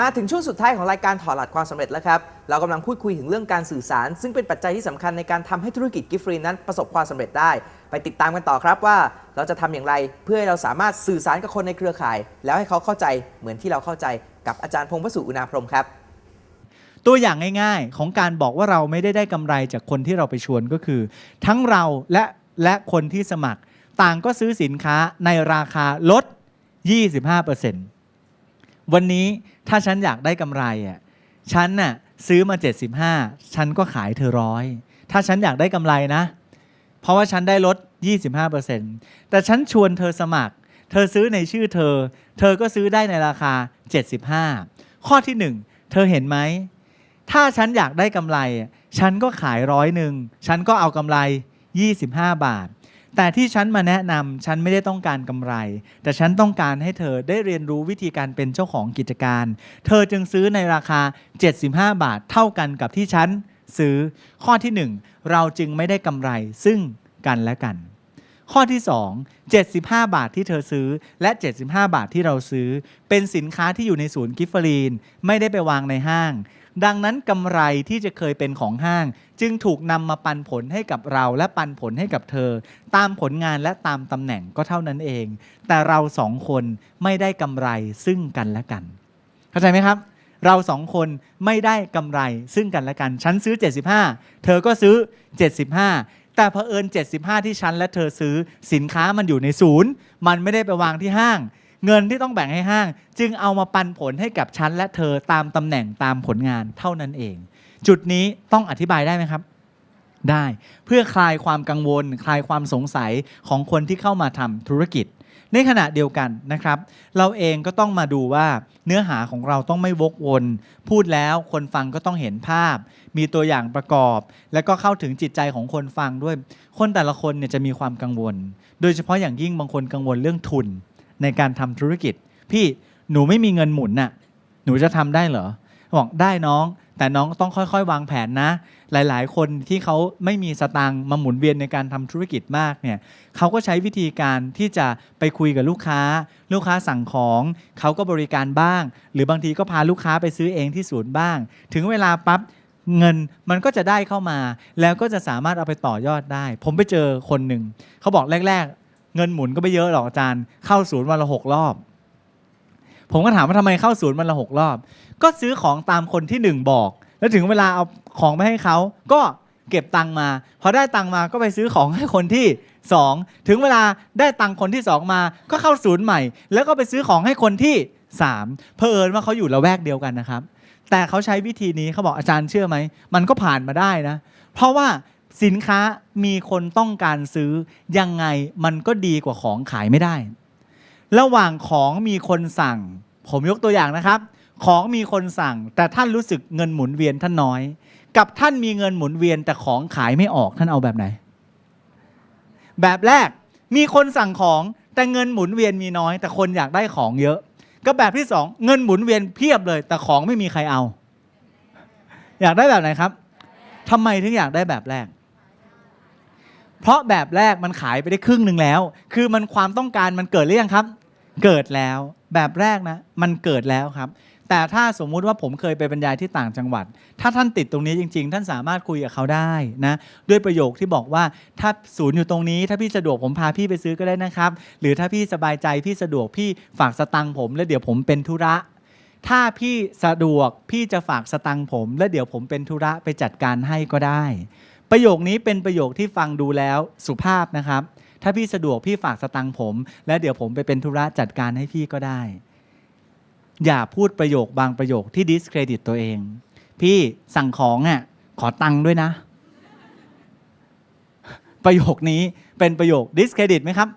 มาถึงช่วงสุดท้ายของรายการถอดรหัสความสำเร็จแล้วครับ เรากำลังพูดคุยถึงเรื่องการสื่อสาร ซึ่งเป็นปัจจัยที่สำคัญในการทำให้ธุรกิจกิฟฟรีนั้นประสบความสำเร็จได้ ไปติดตามกันต่อครับว่าเราจะทำอย่างไร เพื่อให้เราสามารถสื่อสารกับคนในเครือข่าย แล้วให้เขาเข้าใจเหมือนที่เราเข้าใจกับอาจารย์พงศ์วสุอุณาพรมครับ ตัวอย่างง่ายๆ ของการบอกว่าเราไม่ได้ได้กำไรจากคนที่เราไปชวนก็คือ ทั้งเราและและคนที่สมัคร ต่างก็ซื้อสินค้าในราคาลด 25% วันนี้ถ้าฉันอยากได้กำไรอะฉันน่ะซื้อมา 75 ฉันก็ขายเธอร้อยถ้าฉันอยากได้กำไรนะ เพราะว่าฉันได้ลด 25%แต่ฉันชวนเธอสมัคร เธอซื้อในชื่อเธอ เธอก็ซื้อได้ในราคา 75 ข้อที่ 1 เธอเห็นไหม ถ้าฉันอยากได้กำไรอะฉันก็ขายร้อยหนึ่ง ฉันก็เอากำไร 25 บาท แต่ที่ฉันมาแนะนำฉันไม่ได้ต้องการกำไร แต่ฉันต้องการให้เธอได้เรียนรู้วิธีการเป็นเจ้าของกิจการ เธอจึงซื้อในราคา 75 บาทเท่ากันกับที่ฉันซื้อข้อที่ 1 เราจึงไม่ได้กำไรซึ่งกันและกัน ข้อที่ 2 75 บาทที่เธอซื้อและ 75 บาทที่เราซื้อ เป็นสินค้าที่อยู่ในศูนย์กิฟเฟอรีน ไม่ได้ไปวางในห้าง ดังนั้นกำไรที่จะเคยเป็นของห้าง จึงถูกนำมาปันผลให้กับเราและปันผลให้กับเธอ ตามผลงานและตามตำแหน่งก็เท่านั้นเอง แต่เราสองคนไม่ได้กำไรซึ่งกันและกัน เข้าใจไหมครับ เราสองคนไม่ได้กำไรซึ่งกันและกัน ฉันซื้อ 75 เธอก็ซื้อ 75แต่เผอิญ 75 ที่ฉันและเธอซื้อสินค้ามันอยู่ในศูนย์ มันไม่ได้ไปวางที่ห้าง เงินที่ต้องแบ่งให้ห้าง จึงเอามาปันผลให้กับฉันและเธอตามตำแหน่งตามผลงานเท่านั้นเอง จุดนี้ต้องอธิบายได้ไหมครับ ได้เพื่อคลายความกังวล คลายความสงสัยของคนที่เข้ามาทำธุรกิจ ในขณะเดียวกันนะครับ เราเองก็ต้องมาดูว่าเนื้อหาของเราต้องไม่วกวน พูดแล้วคนฟังก็ต้องเห็นภาพ มีตัวอย่างประกอบ และก็เข้าถึงจิตใจของคนฟังด้วย คนแต่ละคนเนี่ยจะมีความกังวล โดยเฉพาะอย่างยิ่งบางคนกังวลเรื่องทุน ในการทำธุรกิจ พี่หนูไม่มีเงินหมุนน่ะหนูจะทำได้เหรอบอกได้น้อง แต่น้องต้องค่อย ๆ วางแผนนะ หลายๆ คนที่เขาไม่มีสตางค์มาหมุนเวียนในการทำธุรกิจมากเนี่ยเขาก็ใช้วิธีการที่จะไปคุยกับลูกค้า ลูกค้าสั่งของเขาก็บริการบ้าง หรือบางทีก็พาลูกค้าไปซื้อเองที่ศูนย์บ้าง ถึงเวลาปั๊บเงินมันก็จะได้เข้ามา แล้วก็จะสามารถเอาไปต่อยอดได้ ผมไปเจอคนหนึ่งเขาบอกแรก ๆ เงินหมุนก็ไม่เยอะหรอกอาจารย์ เข้าศูนย์วันละหกรอบ ผมก็ถามว่าทำไมเข้าศูนย์วันละหกรอบ ก็ซื้อของตามคนที่หนึ่งบอก แล้วถึงเวลาเอาของไปให้เขาก็เก็บตังมา พอได้ตังมาก็ไปซื้อของให้คนที่สองถึงเวลาได้ตังค์คนที่สองมา ก็เข้าศูนย์ใหม่ แล้วก็ไปซื้อของให้คนที่สามเผอิญว่าเขาอยู่ละแวกเดียวกันนะครับ แต่เขาใช้วิธีนี้เขาบอกอาจารย์เชื่อไหม มันก็ผ่านมาได้นะ เพราะว่า สินค้ามีคนต้องการซื้อยังไงมันก็ดีกว่าของขายไม่ได้ ระหว่างของมีคนสั่ง ผมยกตัวอย่างนะครับ ของมีคนสั่ง แต่ท่านรู้สึกเงินหมุนเวียนท่านน้อย กับท่านมีเงินหมุนเวียนแต่ของขายไม่ออกท่านเอาแบบไหน แบบแรกมีคนสั่งของแต่เงินหมุนเวียนมีน้อย แต่คนอยากได้ของเยอะ ก็แบบที่สองเงินหมุนเวียนเพียบเลย แต่ของไม่มีใครเอา อยากได้แบบไหนครับทำไมถึงอยากได้แบบแรก เพราะแบบแรกมันขายไปได้ครึ่งหนึ่งแล้ว คือมันความต้องการมันเกิดหรือยังครับ เกิดแล้ว แบบแรกนะ มันเกิดแล้วครับ แต่ถ้าสมมุติว่าผมเคยไปบรรยายที่ต่างจังหวัด ถ้าท่านติดตรงนี้จริง ๆ ท่านสามารถคุยกับเขาได้นะ ด้วยประโยคที่บอกว่าถ้าศูนย์อยู่ตรงนี้ ถ้าพี่สะดวกผมพาพี่ไปซื้อก็ได้นะครับ หรือถ้าพี่สบายใจพี่สะดวกพี่ฝากสตังค์ผม แล้วเดี๋ยวผมเป็นธุระถ้าพี่สะดวกพี่จะฝากสตังค์ผม แล้วเดี๋ยวผมเป็นธุระไปจัดการให้ก็ได้ ประโยคนี้เป็นประโยคที่ฟังดูแล้วสุภาพนะครับ ถ้าพี่สะดวกพี่ฝากสตังค์ผม แล้วเดี๋ยวผมไปเป็นธุระจัดการให้พี่ก็ได้ อย่าพูดประโยคบางประโยคที่ดิสเครดิตตัวเอง พี่สั่งของอะขอตังค์ด้วยนะ ประโยคนี้เป็นประโยคดิสเครดิตไหมครับ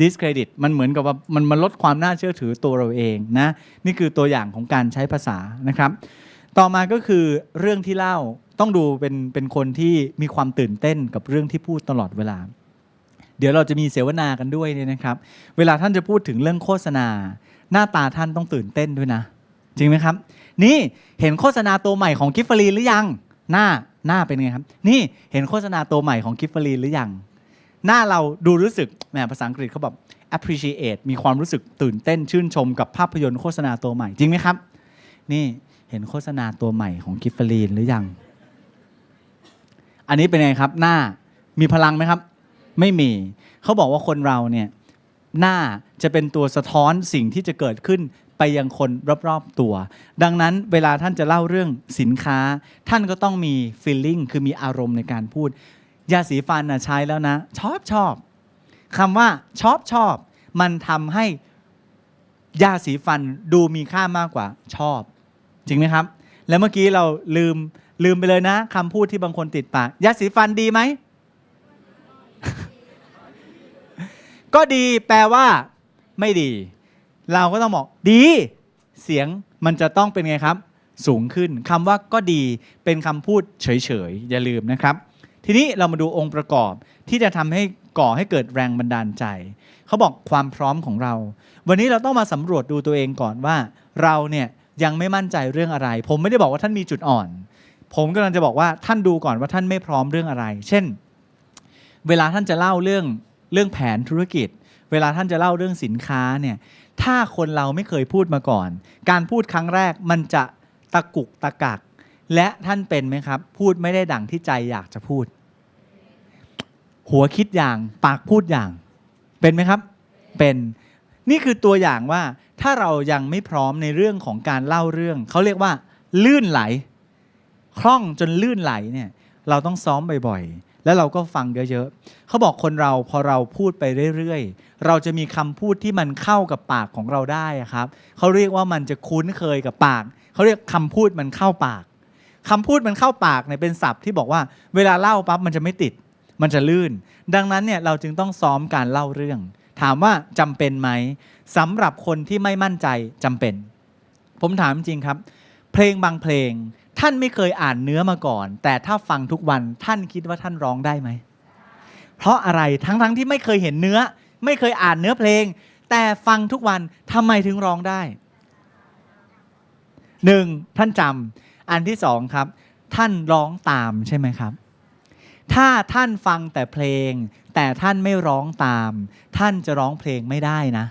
ดิสเครดิตมันเหมือนกับว่ามันมาลดความน่าเชื่อถือตัวเราเองนะ นี่คือตัวอย่างของการใช้ภาษานะครับ ต่อมาก็คือเรื่องที่เล่าต้องดูเป็นเป็นคนที่มีความตื่นเต้นกับเรื่องที่พูดตลอดเวลา เดี๋ยวเราจะมีเสวนากันด้วยเนี่ยนะครับ เวลาท่านจะพูดถึงเรื่องโฆษณา หน้าตาท่านต้องตื่นเต้นด้วยนะ จริงไหมครับ นี่เห็นโฆษณาตัวใหม่ของกิฟฟรีหรือยัง หน้าหน้าเป็นไงครับ นี่เห็นโฆษณาตัวใหม่ของกิฟฟรีหรือยัง หน้าเราดูรู้สึกแหมภาษาอังกฤษเขาแบบ appreciate มีความรู้สึกตื่นเต้นชื่นชมกับภาพยนตร์โฆษณาตัวใหม่จริงไหมครับ นี่ เห็นโฆษณาตัวใหม่ของกิฟฟอรีนหรือยัง อันนี้เป็นไงครับ หน้ามีพลังไหมครับ ไม่มี เขาบอกว่าคนเราเนี่ยหน้าจะเป็นตัวสะท้อนสิ่งที่จะเกิดขึ้นไปยังคนรอบๆตัว ดังนั้นเวลาท่านจะเล่าเรื่องสินค้า ท่านก็ต้องมี feeling คือมีอารมณ์ในการพูด ยาสีฟันนะใช้แล้วนะ ชอบชอบคำว่าชอบชอบ มันทำให้ยาสีฟันดูมีค่ามากกว่าชอบ จริงไหมครับ แล้วเมื่อกี้เราลืมลืมไปเลยนะคำพูดที่บางคนติดปากยาสีฟันดีไหม ก็ดีแปลว่า ไม่ดี เราก็ต้องบอกดี เสียงมันจะต้องเป็นไงครับ สูงขึ้นคำว่าก็ดีเป็นคำพูดเฉยๆ อย่าลืมนะครับ ทีนี้เรามาดูองค์ประกอบที่จะทำให้ก่อให้เกิดแรงบันดาลใจ เขาบอกความพร้อมของเรา วันนี้เราต้องมาสำรวจดูตัวเองก่อนว่า เราเนี่ย ยังไม่มั่นใจเรื่องอะไร ผมไม่ได้บอกว่าท่านมีจุดอ่อน ผมกำลังจะบอกว่าท่านดูก่อนว่าท่านไม่พร้อมเรื่องอะไร เช่น เวลาท่านจะเล่าเรื่องเรื่องแผนธุรกิจ เวลาท่านจะเล่าเรื่องสินค้าเนี่ยถ้าคนเราไม่เคยพูดมาก่อน การพูดครั้งแรกมันจะตะกุกตะกัก และท่านเป็นไหมครับ พูดไม่ได้ดังที่ใจอยากจะพูด หัวคิดอย่างปากพูดอย่าง เป็นไหมครับ เป็น นี่คือตัวอย่างว่าถ้าเรายังไม่พร้อมในเรื่องของการเล่าเรื่อง เขาเรียกว่า ลื่นไหล คล่องจนลื่นไหลเนี่ยเราต้องซ้อมบ่อยๆ แล้วเราก็ฟังเยอะๆเขาบอกคนเราพอเราพูดไปเรื่อยๆ เราจะมีคำพูดที่มันเข้ากับปากของเราได้ครับเขาเรียกว่ามันจะคุ้นเคยกับปากเขาเรียกคำพูดมันเข้าปากคำพูดมันเข้าปากเนี่ยเป็นศัพท์ที่บอกว่า เวลาเล่าปั๊บมันจะไม่ติด มันจะลื่น ดังนั้นเนี่ยเราจึงต้องซ้อมการเล่าเรื่อง ถามว่าจำเป็นไหมสำหรับคนที่ไม่มั่นใจจำเป็น ผมถามจริงครับ เพลงบางเพลง ท่านไม่เคยอ่านเนื้อมาก่อน แต่ถ้าฟังทุกวันท่านคิดว่าท่านร้องได้ไหมเพราะอะไรทั้งๆทที่ไม่เคยเห็นเนื้อ ไม่เคยอ่านเนื้อเพลง แต่ฟังทุกวันทำไมถึงร้องได้หนึ่งท่านจำอันที่สองครับ ท่านร้องตามใช่ไหมครับ ถ้าท่านฟังแต่เพลง แต่ท่านไม่ร้องตาม ท่านจะร้องเพลงไม่ได้นะ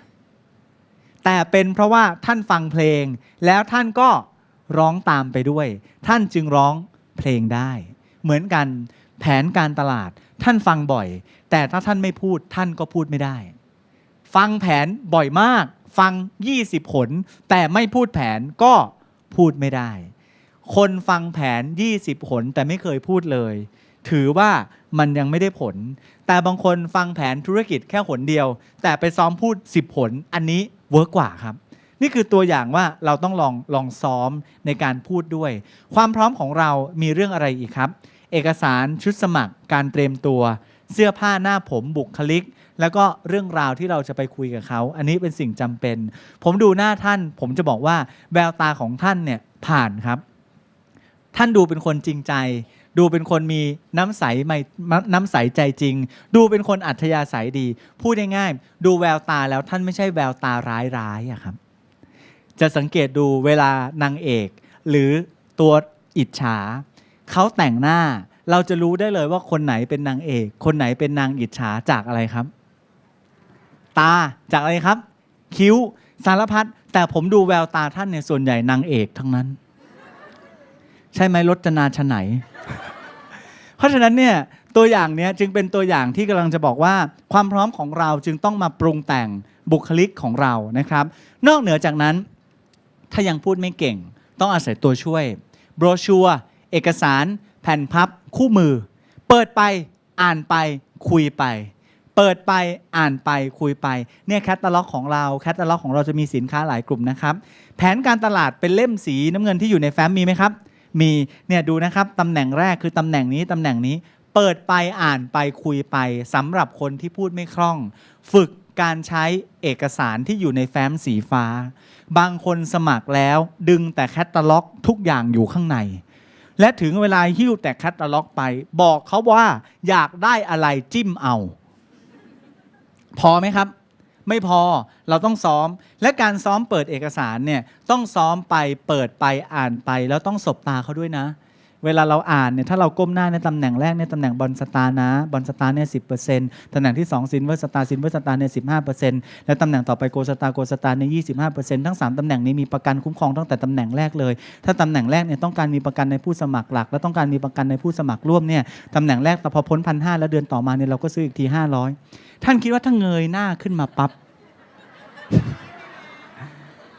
แต่เป็นเพราะว่าท่านฟังเพลง แล้วท่านก็ร้องตามไปด้วย ท่านจึงร้องเพลงได้ เหมือนกันแผนการตลาดท่านฟังบ่อย แต่ถ้าท่านไม่พูดท่านก็พูดไม่ได้ ฟังแผนบ่อยมาก ฟัง 20 ผล แต่ไม่พูดแผนก็พูดไม่ได้ คนฟังแผน 20 ผลแต่ไม่เคยพูดเลย ถือว่ามันยังไม่ได้ผล แต่บางคนฟังแผนธุรกิจแค่ผลเดียว แต่ไปซ้อมพูด 10 ผล อันนี้เวิร์กกว่าครับ นี่คือตัวอย่างว่าเราต้องลองลองซ้อมในการพูดด้วย ความพร้อมของเรามีเรื่องอะไรอีกครับ เอกสารชุดสมัคร การเตรียมตัว เสื้อผ้าหน้าผมบุคลิก แล้วก็เรื่องราวที่เราจะไปคุยกับเขา อันนี้เป็นสิ่งจำเป็น ผมดูหน้าท่าน ผมจะบอกว่าแววตาของท่านเนี่ยผ่านครับ ท่านดูเป็นคนจริงใจ ดูเป็นคนมีน้ำใสไม่น้ำใสใจจริง ดูเป็นคนอัธยาศัยดี พูดง่ายๆดูแววตาแล้วท่านไม่ใช่แววตาร้ายๆอะครับ จะสังเกตดูเวลานางเอก หรือตัวอิจฉาเขาแต่งหน้าเราจะรู้ได้เลยว่าคนไหนเป็นนางเอก คนไหนเป็นนางอิจฉาจากอะไรครับ ตาจากอะไรครับ คิ้วสารพัดแต่ผมดูแววตาท่านเนี่ยส่วนใหญ่นางเอกทั้งนั้น ใช่ไหมรจนาชไหน เพราะฉะนั้นเนี่ยตัวอย่างเนี้ยจึงเป็นตัวอย่างที่กำลังจะบอกว่า ความพร้อมของเราจึงต้องมาปรุงแต่งบุคลิกของเรานะครับ นอกเหนือจากนั้น ถ้ายังพูดไม่เก่ง ต้องอาศัยตัวช่วยโบรชัวเอกสาร แผ่นพับ คู่มือ เปิดไปอ่านไปคุยไป เปิดไปอ่านไปคุยไปเนี่ยแคตตาล็อกของเราแคตตาล็อกของเราจะมีสินค้าหลายกลุ่มนะครับ แผนการตลาดเป็นเล่มสีน้ำเงินที่อยู่ในแฟ้มมีไหมครับ มีเนี่ยดูนะครับตำแหน่งแรกคือตำแหน่งนี้ตำแหน่งนี้เปิดไปอ่านไปคุยไปสำหรับคนที่พูดไม่คล่อง ฝึกการใช้เอกสารที่อยู่ในแฟ้มสีฟ้า บางคนสมัครแล้วดึงแต่แคตตาล็อกทุกอย่างอยู่ข้างใน และถึงเวลาหิ้วแต่แคตตาล็อกไป บอกเขาว่าอยากได้อะไรจิ้มเอา พอไหมครับ ไม่พอเราต้องซ้อม และการซ้อมเปิดเอกสารเนี่ยต้องซ้อมไปเปิดไปอ่านไป แล้วต้องสบตาเขาด้วยนะ เวลาเราอ่านเนี่ยถ้าเราก้มหน้าในตำแหน่งแรกในตำแหน่งบอลสตาร์นะบอลสตาร์เนี่ยสิตำแหน่งที่2ซินเวอร์สตาร์ซินเวอร์สตาร์เนี่ยสิและตำแหน่งต่อไปโกสตาร์โกสตาร์เนี่ยยีทั้ง 3ตำแหน่งนี้มีประกันคุ้มครองตั้งแต่ตำแหน่งแรกเลย ถ้าตำแหน่งแรกเนี่ยต้องการมีประกันในผู้สมัครหลัก และต้องการมีประกันในผู้สมัครร่วมเนี่ยตำแหน่งแรกแต่พอพ้นพันห้าแล้วเดือนต่อมาเนี่ยเราก็ซื้ออีกที500 ท่านคิดว่าถ้าเงยหน้าขึ้นมาปั๊บ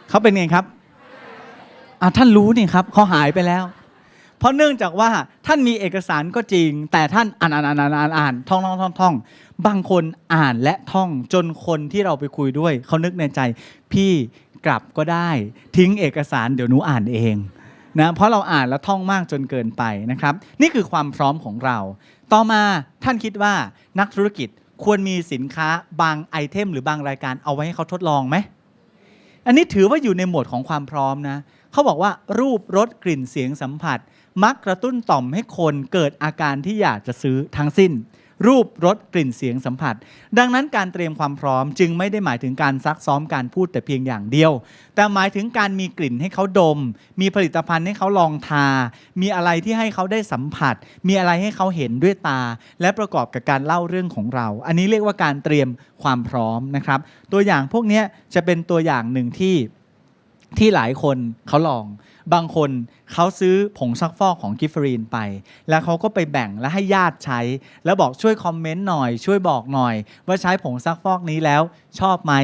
เขาเป็นไงครับอะท่านรู้นี่ครับเขาหายไปแล้ว เพราะเนื่องจากว่าท่านมีเอกสารก็จริง แต่ท่านอ่านอ่านอ่านอ่านอ่านอ่านท่องท่องท่องท่องบางคนอ่านและท่องจนคนที่เราไปคุยด้วยเขานึกในใจ พี่กลับก็ได้ ทิ้งเอกสารเดี๋ยวหนูอ่านเองนะเพราะเราอ่านแล้วท่องมากจนเกินไปนะครับ นี่คือความพร้อมของเรา ต่อมาท่านคิดว่านักธุรกิจ ควรมีสินค้าบางไอเทม หรือบางรายการเอาไว้ให้เขาทดลองไหม อันนี้ถือว่าอยู่ในโหมดของความพร้อมนะ เขาบอกว่ารูปรสกลิ่นเสียงสัมผัส มักกระตุ้นต่อมให้คนเกิดอาการที่อยากจะซื้อทั้งสิ้น รูปรสกลิ่นเสียงสัมผัส ดังนั้นการเตรียมความพร้อมจึงไม่ได้หมายถึงการซักซ้อมการพูดแต่เพียงอย่างเดียว แต่หมายถึงการมีกลิ่นให้เขาดม มีผลิตภัณฑ์ให้เขาลองทา มีอะไรที่ให้เขาได้สัมผัส มีอะไรให้เขาเห็นด้วยตา และประกอบกับการเล่าเรื่องของเรา อันนี้เรียกว่าการเตรียมความพร้อมนะครับ ตัวอย่างพวกนี้จะเป็นตัวอย่างหนึ่งที่ที่หลายคนเขาลอง บางคนเขาซื้อผงซักฟอกของกิฟฟรีนไป แล้วเขาก็ไปแบ่งและให้ญาติใช้ แล้วบอกช่วยคอมเมนต์หน่อย ช่วยบอกหน่อย ว่าใช้ผงซักฟอกนี้แล้วชอบไหม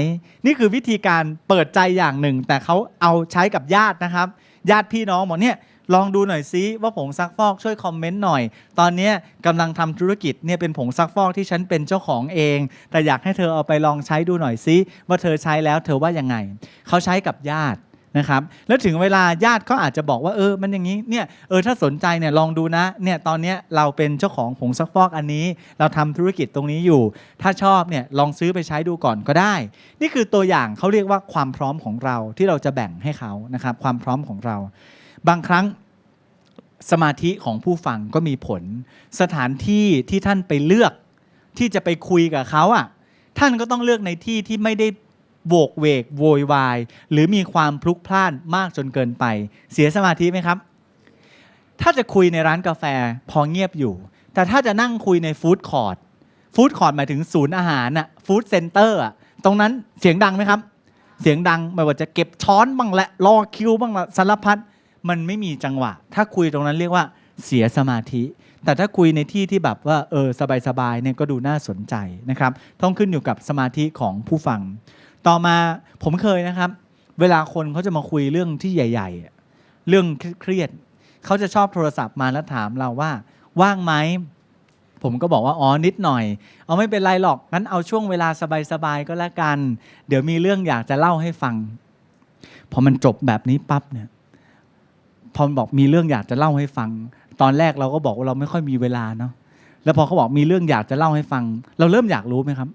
นี่คือวิธีการเปิดใจอย่างหนึ่ง แต่เขาเอาใช้กับญาตินะครับ ญาติพี่น้องบอกเนี่ยลองดูหน่อยซิว่าผงซักฟอกช่วยคอมเมนต์หน่อย ตอนนี้กำลังทำธุรกิจเนี่ยเป็นผงซักฟอกที่ฉันเป็นเจ้าของเอง แต่อยากให้เธอเอาไปลองใช้ดูหน่อยซิว่าเธอใช้แล้วเธอว่ายังไง เขาใช้กับญาติ นะครับแล้วถึงเวลาญาติเขาอาจจะบอกว่าเออมันอย่างนี้เนี่ยเออถ้าสนใจเนี่ยลองดูนะเนี่ยตอนนี้เราเป็นเจ้าของผงซักฟอกอันนี้ เราทำธุรกิจตรงนี้อยู่ ถ้าชอบเนี่ยลองซื้อไปใช้ดูก่อนก็ได้ นี่คือตัวอย่างเขาเรียกว่าความพร้อมของเราที่เราจะแบ่งให้เขานะครับความพร้อมของเรา บางครั้งสมาธิของผู้ฟังก็มีผล สถานที่ที่ท่านไปเลือกที่จะไปคุยกับเขาอะท่านก็ต้องเลือกในที่ที่ไม่ได้ โบกเวกโวยวาย หรือมีความพลุกพล่านมากจนเกินไป เสียสมาธิไหมครับ ถ้าจะคุยในร้านกาแฟพอเงียบอยู่ แต่ถ้าจะนั่งคุยในฟู้ดคอร์ทฟู้ดคอร์ทหมายถึงศูนย์อาหารอะฟู้ดเซ็นเตอร์อะตรงนั้นเสียงดังไหมครับ เสียงดังไม่ว่าจะเก็บช้อนบ้างแหละรอคิวบ้างละสารพัดมันไม่มีจังหวะ ถ้าคุยตรงนั้นเรียกว่าเสียสมาธิ แต่ถ้าคุยในที่ที่แบบว่าเออสบายๆเนี่ยก็ดูน่าสนใจนะครับ ต้องขึ้นอยู่กับสมาธิของผู้ฟัง ต่อมาผมเคยนะครับ เวลาคนเขาจะมาคุยเรื่องที่ใหญ่ ๆ เรื่องเครียดเขาจะชอบโทรศัพท์มาแล้วถามเราว่า ว่างไหมผมก็บอกว่าอ๋อนิดหน่อย เอาไม่เป็นไรหรอกงั้นเอาช่วงเวลาสบายๆก็แล้วกัน เดี๋ยวมีเรื่องอยากจะเล่าให้ฟังพอมันจบแบบนี้ปั๊บเนี่ยพอบอกมีเรื่องอยากจะเล่าให้ฟัง ตอนแรกเราก็บอกว่าเราไม่ค่อยมีเวลาเนาะแล้วพอเขาบอกมีเรื่องอยากจะเล่าให้ฟัง เราเริ่มอยากรู้ไหมครับ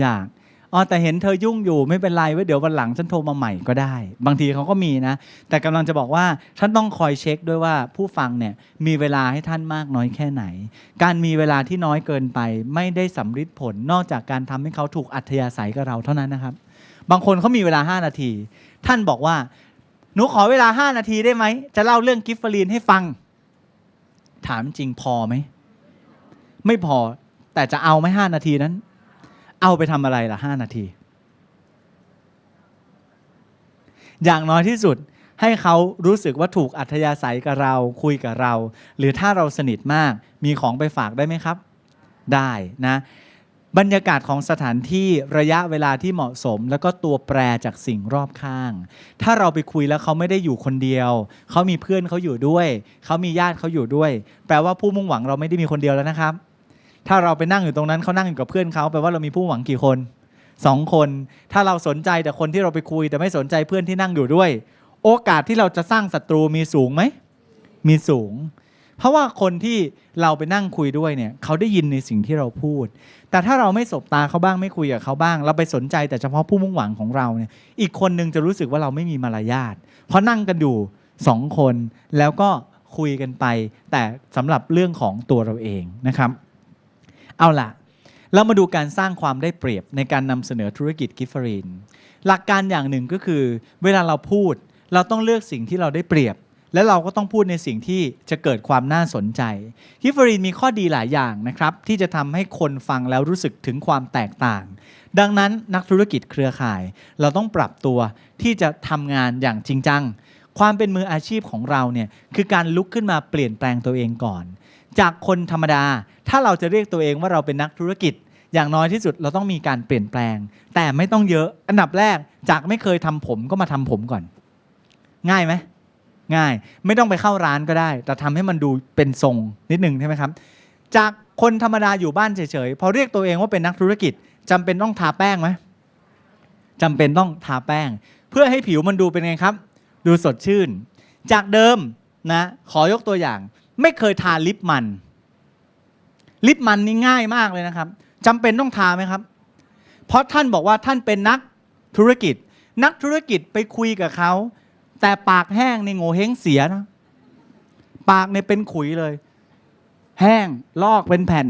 อยาก อ๋อแต่เห็นเธอยุ่งอยู่ไม่เป็นไรไว้เดี๋ยววันหลังฉันโทรมาใหม่ก็ได้ บางทีเขาก็มีนะ แต่กำลังจะบอกว่าท่านต้องคอยเช็คด้วยว่าผู้ฟังเนี่ยมีเวลาให้ท่านมากน้อยแค่ไหน การมีเวลาที่น้อยเกินไป ไม่ได้สำฤทธิ์ผลนอกจากการทำให้เขาถูกอัธยาศัยกับเราเท่านั้นนะครับ บางคนเขามีเวลา 5 นาที ท่านบอกว่าหนูขอเวลา 5 นาทีได้ไหมจะเล่าเรื่องกิฟเฟอรีนให้ฟัง ถามจริงพอไหมไม่พอแต่จะเอาไหมห้านาทีนั้น เอาไปทำอะไรล่ะ5นาที อย่างน้อยที่สุดให้เขารู้สึกว่าถูกอัธยาศัยกับเราคุยกับเรา หรือถ้าเราสนิทมากมีของไปฝากได้ไหมครับ ได้นะ บรรยากาศของสถานที่ระยะเวลาที่เหมาะสม แล้วก็ตัวแปรจากสิ่งรอบข้าง ถ้าเราไปคุยแล้วเขาไม่ได้อยู่คนเดียว เขามีเพื่อนเขาอยู่ด้วย เขามีญาติเขาอยู่ด้วย แปลว่าผู้มุ่งหวังเราไม่ได้มีคนเดียวแล้วนะครับ ถ้าเราไปนั่งอยู่ตรงนั้นเขานั่งอยู่กับเพื่อนเขาแปลว่าเรามีผู้หวังกี่คนสองคน ถ้าเราสนใจแต่คนที่เราไปคุย แต่ไม่สนใจเพื่อนที่นั่งอยู่ด้วย โอกาสที่เราจะสร้างศัตรูมีสูงไหมมีสูง เพราะว่าคนที่เราไปนั่งคุยด้วยเนี่ยเขาได้ยินในสิ่งที่เราพูด แต่ถ้าเราไม่สบตาเขาบ้างไม่คุยกับเขาบ้าง เราไปสนใจแต่เฉพาะผู้มุ่งหวังของเราเนี่ย อีกคนนึงจะรู้สึกว่าเราไม่มีมารยาทเพราะนั่งกันอยู่สองคนแล้วก็คุยกันไป แต่สำหรับเรื่องของตัวเราเองนะครับ เอาล่ะ เรามาดูการสร้างความได้เปรียบในการนำเสนอธุรกิจกิฟเฟอรีนหลักการอย่างหนึ่งก็คือ เวลาเราพูด เราต้องเลือกสิ่งที่เราได้เปรียบ และเราก็ต้องพูดในสิ่งที่จะเกิดความน่าสนใจฮิฟเฟอรีนมีข้อดีหลายอย่างนะครับ ที่จะทำให้คนฟังแล้วรู้สึกถึงความแตกต่าง ดังนั้นนักธุรกิจเครือข่าย เราต้องปรับตัวที่จะทำงานอย่างจริงจังความเป็นมืออาชีพของเราเนี่ยคือการลุกขึ้นมาเปลี่ยนแปลงตัวเองก่อน จากคนธรรมดา ถ้าเราจะเรียกตัวเองว่าเราเป็นนักธุรกิจ อย่างน้อยที่สุดเราต้องมีการเปลี่ยนแปลง แต่ไม่ต้องเยอะอันดับแรกจากไม่เคยทำผมก็มาทำผมก่อน ง่ายไหมง่าย ไม่ต้องไปเข้าร้านก็ได้ แต่ทำให้มันดูเป็นทรงนิดนึงใช่ไหมครับ จากคนธรรมดาอยู่บ้านเฉยๆพอเรียกตัวเองว่าเป็นนักธุรกิจจำเป็นต้องทาแป้งไหมจำเป็นต้องทาแป้ง เพื่อให้ผิวมันดูเป็นไงครับ ดูสดชื่น จากเดิมนะขอยกตัวอย่าง ไม่เคยทาลิปมัน ลิปมันนี่ง่ายมากเลยนะครับจำเป็นต้องทาไหมครับ เพราะท่านบอกว่าท่านเป็นนักธุรกิจ นักธุรกิจไปคุยกับเขา แต่ปากแห้งในโง่เฮงเสียนะ ปากเนี่ยเป็นขุยเลย แห้งลอกเป็นแผ่น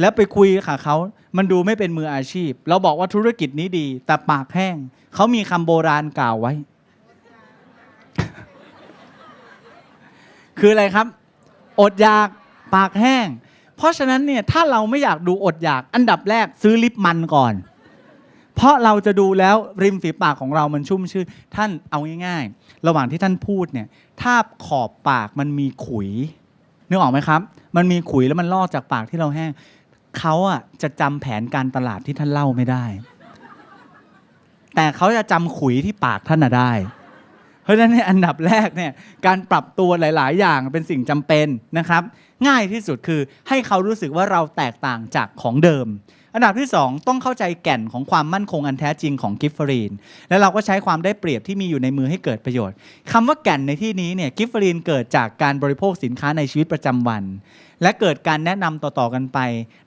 แล้วไปคุยกับเขา มันดูไม่เป็นมืออาชีพ เราบอกว่าธุรกิจนี้ดี แต่ปากแห้ง เขามีคำโบราณกล่าวไว้ คืออะไรครับ อดอยากปากแห้ง เพราะฉะนั้นเนี่ยถ้าเราไม่อยากดูอดอยากอันดับแรกซื้อลิปมันก่อน เพราะเราจะดูแล้วริมฝีปากของเรามันชุ่มชื่นท่านเอาง่ายๆ ระหว่างที่ท่านพูดเนี่ยถ้าขอบปากมันมีขุยนึกออกไหมครับ มันมีขุยแล้วมันลอกจากปากที่เราแห้งเขาอะจะจำแผนการตลาดที่ท่านเล่าไม่ได้ แต่เขาจะจำขุยที่ปากท่านน่ะได้ เพราะฉะนั้นในยอันดับแรกเนี่ยการปรับตัวหลาย ๆ อย่างเป็นสิ่งจำเป็นนะครับ ง่ายที่สุดคือให้เขารู้สึกว่าเราแตกต่างจากของเดิม อันดับที่ 2 ต้องเข้าใจแก่นของความมั่นคงอันแท้จริงของกิฟเฟอรีน และเราก็ใช้ความได้เปรียบที่มีอยู่ในมือให้เกิดประโยชน์คำว่าแก่นในที่นี้เนี่ยกิฟเฟอรีนเกิดจากการบริโภคสินค้าในชีวิตประจำวัน และเกิดการแนะนำต่อๆกันไป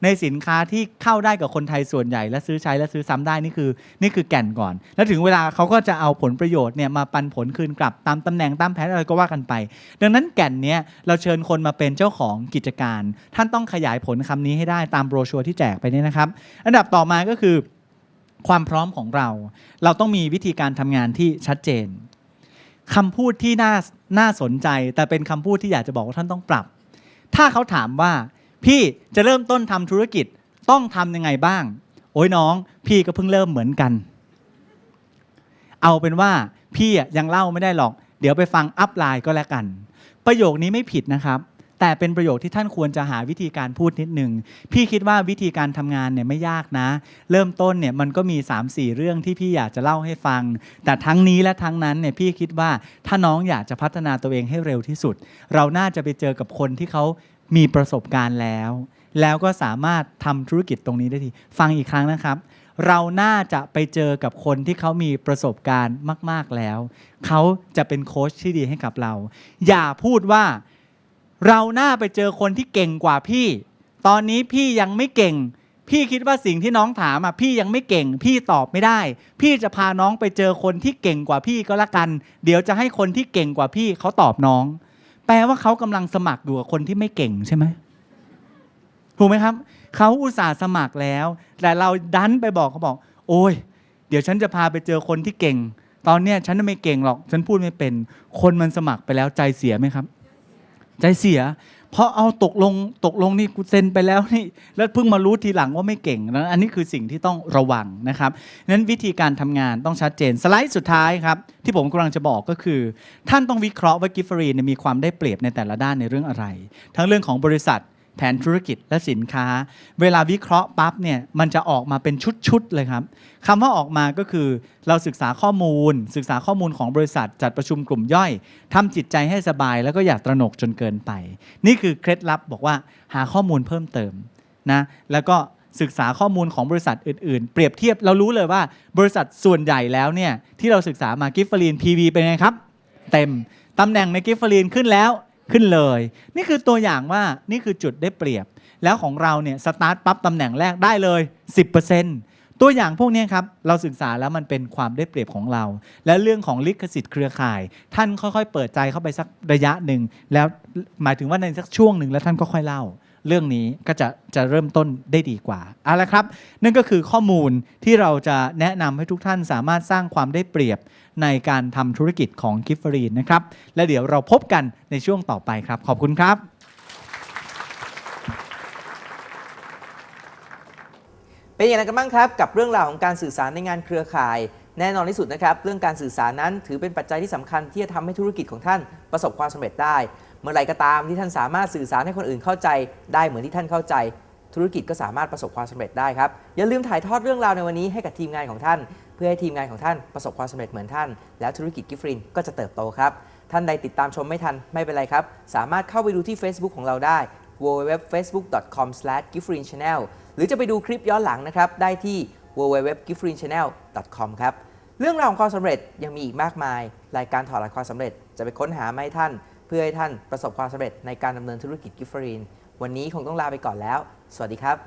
ในสินค้าที่เข้าได้กับคนไทยส่วนใหญ่และซื้อใช้และซื้อซ้ำได้นี่คือ นี่คือแก่นก่อน แล้วถึงเวลาเขาก็จะเอาผลประโยชน์เนี่ยมาปันผลคืนกลับตามตำแหน่งตามแผนอะไรก็ว่ากันไป ดังนั้นแก่นเนี้ยเราเชิญคนมาเป็นเจ้าของกิจการ ท่านต้องขยายผลคำนี้ให้ได้ตามโบรชัวร์ที่แจกไปเนี่ยนะครับ อันดับต่อมาก็คือ ความพร้อมของเรา เราต้องมีวิธีการทำงานที่ชัดเจนคำพูดที่น่าน่าสนใจ แต่เป็นคำพูดที่อยากจะบอกว่าท่านต้องปรับ ถ้าเขาถามว่า พี่จะเริ่มต้นทำธุรกิจต้องทำยังไงบ้าง โอ้ยน้อง พี่ก็เพิ่งเริ่มเหมือนกัน เอาเป็นว่าพี่ยังเล่าไม่ได้หรอก เดี๋ยวไปฟังอัพไลน์ก็แล้วกัน ประโยคนี้ไม่ผิดนะครับ แต่เป็นประโยคที่ท่านควรจะหาวิธีการพูดนิดหนึ่งพี่คิดว่าวิธีการทำงานเนี่ยไม่ยากนะ เริ่มต้นเนี่ยมันก็มี 3-4 เรื่องที่พี่อยากจะเล่าให้ฟัง แต่ทั้งนี้และทั้งนั้นเนี่ยพี่คิดว่าถ้าน้องอยากจะพัฒนาตัวเองให้เร็วที่สุด เราน่าจะไปเจอกับคนที่เขามีประสบการณ์แล้ว แล้วก็สามารถทำธุรกิจตรงนี้ได้ทีฟังอีกครั้งนะครับเราน่าจะไปเจอกับคนที่เขามีประสบการณ์มาก ๆแล้ว เขาจะเป็นโค้ชที่ดีให้กับเรา อย่าพูดว่า เราหน่าไปเจอคนที่เก่งกว่าพี่ ตอนนี้พี่ยังไม่เก่ง พี่คิดว่าสิ่งที่น้องถามอะพี่ยังไม่เก่ง พี่ตอบไม่ได้ พี่จะพาน้องไปเจอคนที่เก่งกว่าพี่ก็แล้วกัน เดี๋ยวจะให้คนที่เก่งกว่าพี่เขาตอบน้อง แปลว่าเขากำลังสมัครอยู่กับคนที่ไม่เก่งใช่ไหมถูกไหมครับเขาอุตส่าห์สมัครแล้ว แต่เราดันไปบอกเขาบอก โอ้ย เดี๋ยวฉันจะพาไปเจอคนที่เก่ง ตอนเนี้ยฉันไม่เก่งหรอก ฉันพูดไม่เป็น คนมันสมัครไปแล้วใจเสียไหมครับ ใจเสีย เพราะเอาตกลงตกลงนี่กูเซ็นไปแล้วนี่แล้วเพิ่งมารู้ทีหลังว่าไม่เก่งนะอันนี้คือสิ่งที่ต้องระวังนะครับนั้นวิธีการทำงานต้องชัดเจนสไลด์สุดท้ายครับ ที่ผมกำลังจะบอกก็คือ ท่านต้องวิเคราะห์ว่ากิฟฟรีมีความได้เปรียบในแต่ละด้านในเรื่องอะไร ทั้งเรื่องของบริษัท แผนธุรกิจและสินค้า เวลาวิเคราะห์ปั๊บเนี่ยมันจะออกมาเป็นชุดๆเลยครับคำว่าออกมาก็คือเราศึกษาข้อมูล ศึกษาข้อมูลของบริษัทจัดประชุมกลุ่มย่อยทำจิตใจให้สบายแล้วก็อย่าตระหนกจนเกินไป นี่คือเคล็ดลับบอกว่าหาข้อมูลเพิ่มเติมนะแล้วก็ศึกษาข้อมูลของบริษัทอื่นๆ เปรียบเทียบเรารู้เลยว่าบริษัทส่วนใหญ่แล้วเนี่ยที่เราศึกษามากิฟฟลีน PV เป็นไงครับ เต็มตำแหน่งในกิฟฟลีนขึ้นแล้ว ขึ้นเลย นี่คือตัวอย่างว่านี่คือจุดได้เปรียบ แล้วของเราเนี่ยสตาร์ทปั๊บตำแหน่งแรกได้เลย 10%ตัวอย่างพวกนี้ครับเราศึกษาแล้วมันเป็นความได้เปรียบของเรา และเรื่องของลิขสิทธิ์เครือข่าย ท่านค่อยๆ เปิดใจเข้าไปสักระยะหนึ่งแล้วหมายถึงว่าในสักช่วงหนึ่งแล้วท่านก็ค่อยเล่าเรื่องนี้ก็จะจะเริ่มต้นได้ดีกว่าเอาละครับ นั่นก็คือข้อมูลที่เราจะแนะนำให้ทุกท่านสามารถสร้างความได้เปรียบ ในการทำธุรกิจของกิฟฟรีนนะครับ และเดี๋ยวเราพบกันในช่วงต่อไปครับ ขอบคุณครับ เป็นอย่างไรกันบ้างครับ กับเรื่องราวของการสื่อสารในงานเครือข่าย แน่นอนที่สุดนะครับ เรื่องการสื่อสารนั้นถือเป็นปัจจัยที่สำคัญที่จะทำให้ธุรกิจของท่านประสบความสำเร็จได้ เมื่อไรก็ตามที่ท่านสามารถสื่อสารให้คนอื่นเข้าใจ ได้เหมือนที่ท่านเข้าใจ ธุรกิจก็สามารถประสบความสำเร็จได้ครับอย่าลืมถ่ายทอดเรื่องราวในวันนี้ให้กับทีมงานของท่าน พื่อให้ทีมงานของท่านประสบความสำเร็จเหมือนท่าน แล้วธุรกิจกิฟฟรินก็จะเติบโตครับ ท่านใดติดตามชมไม่ทันไม่เป็นไรครับ สามารถเข้าไปดูที่ Facebook ของเราได้ www.facebook.com/giffrinchannel หรือจะไปดูคลิปย้อนหลังนะครับ ได้ที่ www.giffrinchannel.com ครับ เรื่องราวของความสำเร็จยังมีอีกมากมาย รายการถอดรหัสความสำเร็จจะไปค้นหามาให้ท่าน เพื่อให้ท่านประสบความสำเร็จในการดำเนินธุรกิจกิฟฟรีนวันนี้คงต้องลาไปก่อนแล้ว สวัสดีครับ